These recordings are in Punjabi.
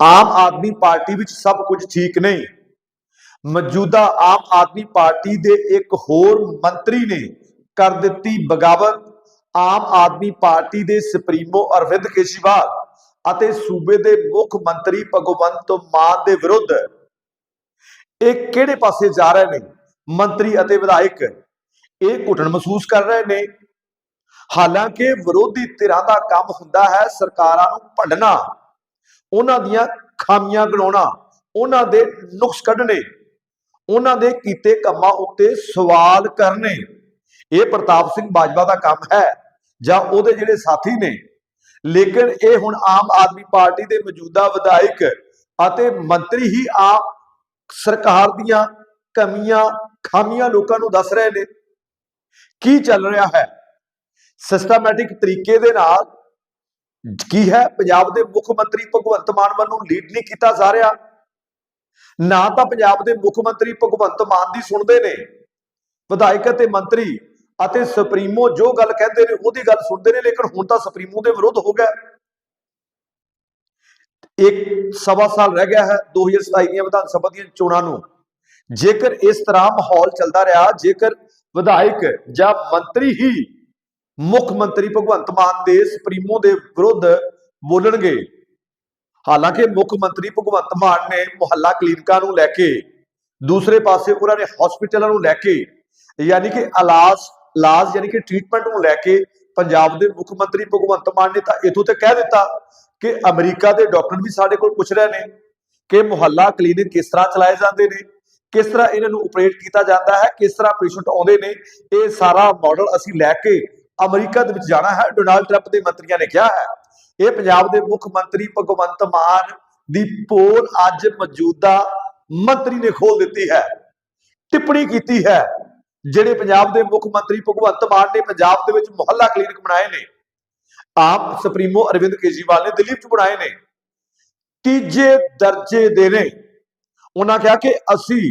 ਆਮ ਆਦਮੀ ਪਾਰਟੀ ਵਿੱਚ ਸਭ ਕੁਝ ਠੀਕ ਨਹੀਂ। ਮੌਜੂਦਾ ਆਮ ਆਦਮੀ ਪਾਰਟੀ ਦੇ ਇੱਕ ਹੋਰ ਮੰਤਰੀ ਨੇ ਕਰ ਦਿੱਤੀ ਬਗਾਵਤ। ਆਮ ਆਦਮੀ ਪਾਰਟੀ ਦੇ ਸੁਪਰੀਮੋ ਅਰਵਿੰਦ ਕੇਜਰੀਵਾਲ ਅਤੇ ਸੂਬੇ ਦੇ ਮੁੱਖ ਮੰਤਰੀ ਭਗਵੰਤ ਮਾਨ ਦੇ ਵਿਰੁੱਧ ਇਹ ਕਿਹੜੇ ਪਾਸੇ ਜਾ ਰਹੇ ਨੇ? ਮੰਤਰੀ ਅਤੇ ਵਿਧਾਇਕ, ਇਹ ਘੁਟਣ ਮਹਿਸੂਸ ਕਰ ਰਹੇ ਨੇ। ਹਾਲਾਂਕਿ ਵਿਰੋਧੀ ਧਿਰਾਂ ਦਾ ਕੰਮ ਹੁੰਦਾ ਹੈ ਸਰਕਾਰਾਂ ਨੂੰ ਭੰਡਣਾ। ਉਹਨਾਂ ਦੀਆਂ ਖਾਮੀਆਂ ਗਣਾਉਣਾ ਉਹਨਾਂ ਦੇ ਨੁਕਸ ਕੱਢਣੇ, ਉਹਨਾਂ ਦੇ ਕੀਤੇ ਕੰਮਾਂ ਉੱਤੇ ਸਵਾਲ ਕਰਨੇ। ਇਹ ਪ੍ਰਤਾਪ ਸਿੰਘ ਬਾਜਵਾ ਦਾ ਕੰਮ ਹੈ, ਜਾਂ ਉਹਦੇ ਜਿਹੜੇ ਸਾਥੀ ਨੇ। ਲੇਕਿਨ ਇਹ ਹੁਣ ਆਮ ਆਦਮੀ ਪਾਰਟੀ ਦੇ ਮੌਜੂਦਾ ਵਿਧਾਇਕ ਅਤੇ ਮੰਤਰੀ ਹੀ ਆਪ ਸਰਕਾਰ ਦੀਆਂ ਕਮੀਆਂ, ਖਾਮੀਆਂ ਲੋਕਾਂ ਨੂੰ ਦੱਸ ਰਹੇ ਨੇ। ਕੀ ਚੱਲ ਰਿਹਾ ਹੈ? ਸਿਸਟਮੈਟਿਕ ਤਰੀਕੇ ਦੇ ਨਾਲ ਕੀ ਹੈ? ਪੰਜਾਬ ਦੇ ਮੁੱਖ ਮੰਤਰੀ ਭਗਵੰਤ ਮਾਨ ਵੱਲੋਂ ਲੀਡ ਨਹੀਂ ਕੀਤਾ ਜਾ ਰਿਹਾ। ਨਾ ਤਾਂ ਪੰਜਾਬ ਦੇ ਮੁੱਖ ਮੰਤਰੀ ਭਗਵੰਤ ਮਾਨ ਦੀ ਸੁਣਦੇ ਨੇ। ਵਿਧਾਇਕ ਅਤੇ ਮੰਤਰੀ ਅਤੇ ਸੁਪਰੀਮੋ ਜੋ ਗੱਲ ਕਹਿੰਦੇ ਨੇ, ਉਹਦੀ ਗੱਲ ਸੁਣਦੇ ਨੇ, ਲੇਕਿਨ ਹੁਣ ਤਾਂ ਸੁਪਰੀਮੋ ਦੇ ਵਿਰੁੱਧ ਹੋ ਗਿਆ। ਇੱਕ ਸਵਾ ਸਾਲ ਰਹਿ ਗਿਆ ਹੈ 2027 ਦੀਆਂ ਵਿਧਾਨ ਸਭਾ ਦੀਆਂ ਚੋਣਾਂ ਨੂੰ। ਜੇਕਰ ਇਸ ਤਰ੍ਹਾਂ ਮਾਹੌਲ ਚੱਲਦਾ ਰਿਹਾ, ਜੇਕਰ ਵਿਧਾਇਕ ਜਾਂ ਮੰਤਰੀ ਹੀ ਮੁੱਖ ਮੰਤਰੀ ਭਗਵੰਤ ਮਾਨ ਦੇ ਸੁਪਰੀਮੋ ਦੇ ਵਿਰੁੱਧ ਬੋਲਣਗੇ। ਹਾਲਾਂਕਿ ਮੁੱਖ ਮੰਤਰੀ ਭਗਵੰਤ ਮਾਨ ਨੇ ਮੁਹੱਲਾ ਕਲੀਨਿਕਾਂ ਨੂੰ ਲੈ ਕੇ, ਦੂਸਰੇ ਪਾਸੇ ਉਹਨਾਂ ਨੇ ਹਸਪੀਟਲਾਂ ਨੂੰ ਲੈ ਕੇ, ਯਾਨੀ ਕਿ ਇਲਾਜ ਇਲਾਜ ਯਾਨੀ ਕਿ ਟ੍ਰੀਟਮੈਂਟ ਨੂੰ ਲੈ ਕੇ ਪੰਜਾਬ ਦੇ ਮੁੱਖ ਮੰਤਰੀ ਭਗਵੰਤ ਮਾਨ ਨੇ ਤਾਂ ਇਥੋਂ ਤੇ ਕਹਿ ਦਿੱਤਾ ਕਿ ਅਮਰੀਕਾ ਦੇ ਡਾਕਟਰ ਵੀ ਸਾਡੇ ਕੋਲ ਪੁੱਛ ਰਹੇ ਨੇ ਕਿ ਮੁਹੱਲਾ ਕਲੀਨਿਕ ਕਿਸ ਤਰ੍ਹਾਂ ਚਲਾਏ ਜਾਂਦੇ ਨੇ, ਕਿਸ ਤਰ੍ਹਾਂ ਇਹਨਾਂ ਨੂੰ ਆਪਰੇਟ ਕੀਤਾ ਜਾਂਦਾ ਹੈ, ਕਿਸ ਤਰ੍ਹਾਂ ਪੇਸ਼ੈਂਟ ਆਉਂਦੇ ਨੇ, ਇਹ ਸਾਰਾ ਮਾਡਲ ਅਸੀਂ ਲੈ ਕੇ ਅਮਰੀਕਾ ਦੇ ਵਿੱਚ ਜਾਣਾ ਹੈ। ਡੋਨਾਲਡ ਟਰੰਪ ਦੇ ਮੰਤਰੀਆਂ ਨੇ ਕਿਹਾ ਹੈ, ਇਹ ਪੰਜਾਬ ਦੇ ਮੁੱਖ ਮੰਤਰੀ ਭਗਵੰਤ ਮਾਨ ਦੀ ਪੋਲ ਅੱਜ ਮੌਜੂਦਾ ਮੰਤਰੀ ਨੇ ਖੋਲ ਦਿੱਤੀ ਹੈ। ਟਿੱਪਣੀ ਕੀਤੀ ਹੈ, ਜਿਹੜੇ ਪੰਜਾਬ ਦੇ ਮੁੱਖ ਮੰਤਰੀ ਭਗਵੰਤ ਮਾਨ ਨੇ ਪੰਜਾਬ ਦੇ ਵਿੱਚ ਮੁਹੱਲਾ ਕਲੀਨਿਕ ਬਣਾਏ ਨੇ, ਆਪ ਸੁਪਰੀਮੋ ਅਰਵਿੰਦ ਕੇਜਰੀਵਾਲ ਨੇ ਦਿੱਲੀ ਵਿੱਚ ਬਣਾਏ ਨੇ। ਤੀਜੇ ਦਰਜੇ ਦੇ ਨੇ। ਉਹਨਾਂ ਕਿਹਾ ਕਿ ਅਸੀਂ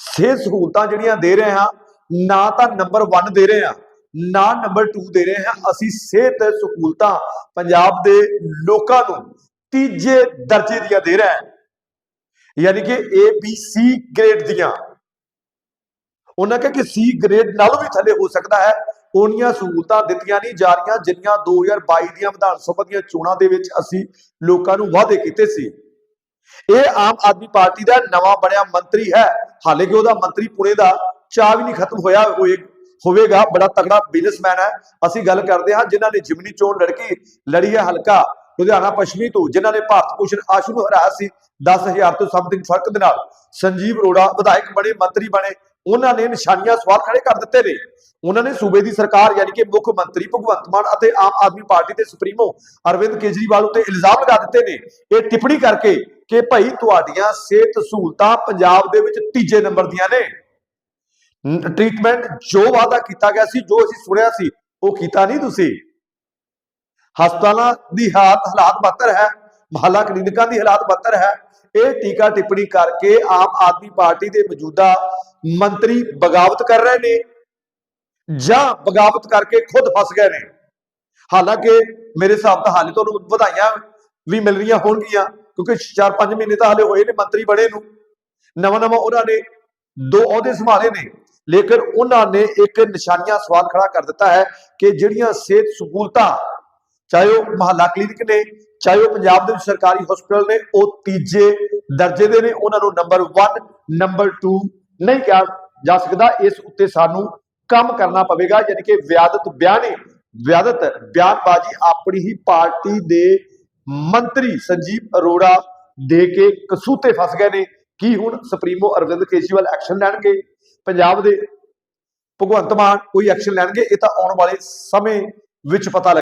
ਸਿਹਤ ਸਹੂਲਤਾਂ ਜਿਹੜੀਆਂ ਦੇ ਰਹੇ ਹਾਂ, ਨਾ ਤਾਂ ਨੰਬਰ 1 ਦੇ ਰਹੇ ਹਾਂ। ਨਾ ਨੰਬਰ 2 ਦੇ ਰਹੇ ਹਾਂ। ਅਸੀਂ ਸਿਹਤ ਸਹੂਲਤਾਂ ਪੰਜਾਬ ਦੇ ਲੋਕਾਂ ਨੂੰ ਤੀਜੇ ਦਰਜੇ ਦੀਆਂ ਦੇ ਰਹੇ ਹਾਂ। ਯਾਨੀ ਕਿ A, B, C ਗ੍ਰੇਡ ਦੀਆਂ। ਉਹਨਾਂ ਕਿਹਾ ਕਿ C ਗ੍ਰੇਡ ਨਾਲੋਂ ਵੀ ਥੱਲੇ ਹੋ ਸਕਦਾ ਹੈ। ਉਹਨੀਆਂ ਸਹੂਲਤਾਂ ਦਿੱਤੀਆਂ ਨਹੀਂ ਜਾ ਰਹੀਆਂ, ਜਿੰਨੀਆਂ 2022 ਦੀਆਂ ਵਿਧਾਨ ਸਭਾ ਦੀਆਂ ਚੋਣਾਂ ਦੇ ਵਿੱਚ ਅਸੀਂ ਲੋਕਾਂ ਨੂੰ ਵਾਅਦੇ ਕੀਤੇ ਸੀ। ਇਹ ਆਮ ਆਦਮੀ ਪਾਰਟੀ ਦਾ ਨਵਾਂ ਬਣਿਆ ਮੰਤਰੀ ਹੈ। ਹਾਲੇ ਕਿ ਉਹਦਾ ਮੰਤਰੀ ਪੁਣੇ ਦਾ ਚਾਹ ਵੀ ਨਹੀਂ ਖਤਮ ਹੋਇਆ। ਹੋਏ ਹੋਵੇਗਾ, ਬੜਾ ਤਗੜਾ ਬਿਜ਼ਨਸਮੈਨ ਹੈ। ਅਸੀਂ ਗੱਲ ਕਰਦੇ ਹਾਂ, ਜਿਨ੍ਹਾਂ ਨੇ ਜਿਮਨੀ ਚੋਣ ਲੜਕੀ ਲੜੀ ਹੈ ਹਲਕਾ ਲੁਧਿਆਣਾ ਪੱਛਮੀ ਤੋਂ, ਜਿਨ੍ਹਾਂ ਨੇ ਭਾਰਤ ਭੂਸ਼ਣ ਆਸ਼ੂ ਨੂੰ ਹਰਾਇਆ ਸੀ 10000 ਤੋਂ ਸਮਥਿੰਗ ਫ਼ਰਕ ਦੇ ਨਾਲ। ਸੰਜੀਵ ਅਰੋੜਾ, ਵਿਧਾਇਕ ਬਣੇ, ਮੰਤਰੀ ਬਣੇ, ਉਹਨਾਂ ਨੇ ਨਿਸ਼ਾਨੀਆਂ ਸਵਾਲ ਖੜੇ ਕਰ ਦਿੱਤੇ ਨੇ। ਉਹਨਾਂ ਨੇ ਸੂਬੇ ਦੀ ਸਰਕਾਰ ਯਾਨੀ ਕਿ ਮੁੱਖ ਮੰਤਰੀ ਭਗਵੰਤ ਮਾਨ ਅਤੇ ਆਮ ਆਦਮੀ ਪਾਰਟੀ ਦੇ ਸੁਪਰੀਮੋ ਅਰਵਿੰਦ ਕੇਜਰੀਵਾਲ ਉੱਤੇ ਇਲਜ਼ਾਮ ਲਗਾ ਦਿੱਤੇ ਨੇ। ਇਹ ਟਿੱਪਣੀ ਕਰਕੇ ਕਿ ਭਾਈ ਤੁਹਾਡੀਆਂ ਸਿਹਤ ਸਹੂਲਤਾਂ ਪੰਜਾਬ ਦੇ ਵਿੱਚ ਤੀਜੇ ਨੰਬਰ ਦੀਆਂ ਨੇ। ਟ੍ਰੀਟਮੈਂਟ ਜੋ ਵਾਅਦਾ ਕੀਤਾ ਗਿਆ ਸੀ, ਜੋ ਅਸੀਂ ਸੁਣਿਆ ਸੀ, ਉਹ ਕੀਤਾ ਨਹੀਂ ਤੁਸੀਂ। ਹਸਪਤਾਲਾਂ ਦੀ ਹਾਲਤ, ਹਾਲਾਤ ਬੱਤਰ ਹੈ, ਮਹੱਲਾ ਕਲੀਨਿਕਾਂ ਦੀ ਹਾਲਾਤ ਬੱਤਰ ਹੈ। ਇਹ ਟੀਕਾ ਟਿੱਪਣੀ ਕਰਕੇ ਆਮ ਆਦਮੀ ਪਾਰਟੀ ਦੇ ਮੌਜੂਦਾ ਮੰਤਰੀ ਬਗਾਵਤ ਕਰ ਰਹੇ ਨੇ ਜਾਂ ਬਗਾਵਤ ਕਰਕੇ ਖੁਦ ਫਸ ਗਏ ਨੇ। ਹਾਲਾਂਕਿ ਮੇਰੇ ਹਿਸਾਬ ਤਾਂ ਹਾਲੇ ਤੁਹਾਨੂੰ ਵਧਾਈਆਂ ਵੀ ਮਿਲ ਰਹੀਆਂ ਹੋਣਗੀਆਂ, ਕਿਉਂਕਿ 4-5 ਮਹੀਨੇ ਤਾਂ ਹਾਲੇ ਹੋਏ ਨੇ ਮੰਤਰੀ ਬਣੇ ਨੂੰ। ਨਵਾਂ ਨਵਾਂ ਉਹਨਾਂ ਨੇ ਦੋ ਅਹੁਦੇ ਸੰਭਾਲੇ ਨੇ। ਲੇਕਿਨ ਉਹਨਾਂ ਨੇ ਇੱਕ ਨਿਸ਼ਾਨੀਆਂ ਸਵਾਲ ਖੜਾ ਕਰ ਦਿੱਤਾ ਹੈ ਕਿ ਜਿਹੜੀਆਂ ਸਿਹਤ ਸਹੂਲਤਾਂ, ਚਾਹੇ ਉਹ ਮਹੱਲਾ ਕਲੀਨਿਕ ਨੇ, ਚਾਹੇ ਉਹ ਪੰਜਾਬ ਦੇ ਵਿੱਚ ਸਰਕਾਰੀ ਹਸਪਤਾਲ ਨੇ, ਉਹ ਤੀਜੇ ਦਰਜੇ ਦੇ ਨੇ, ਉਹਨਾਂ ਨੂੰ ਨੰਬਰ 1 ਨੰਬਰ 2 ਨਹੀਂ ਕਿਹਾ ਜਾ ਸਕਦਾ। ਇਸ ਉੱਤੇ ਸਾਨੂੰ ਕੰਮ ਕਰਨਾ ਪਵੇਗਾ, ਯਾਨੀ ਕਿ ਵਿਆਦਤ ਬਿਆਨੇ ਵਿਆਦਤ ਬਿਆਨਬਾਜ਼ੀ ਆਪਣੀ ਹੀ ਪਾਰਟੀ ਦੇ ਮੰਤਰੀ ਸੰਜੀਵ ਅਰੋੜਾ ਦੇ ਕੇ ਕਸੂਤੇ ਫਸ ਗਏ ਨੇ। ਕੀ ਹੁਣ ਸੁਪਰੀਮੋ ਅਰਵਿੰਦ ਕੇਜਰੀਵਾਲ ਐਕਸ਼ਨ ਲੈਣਗੇ? ਪੰਜਾਬ ਦੇ ਭਗਵੰਤ ਮਾਨ ਕੋਈ ਐਕਸ਼ਨ ਲੈਣਗੇ, ਇਹ ਤਾਂ ਆਉਣ ਵਾਲੇ ਸਮੇਂ ਵਿੱਚ ਪਤਾ ਲੱਗ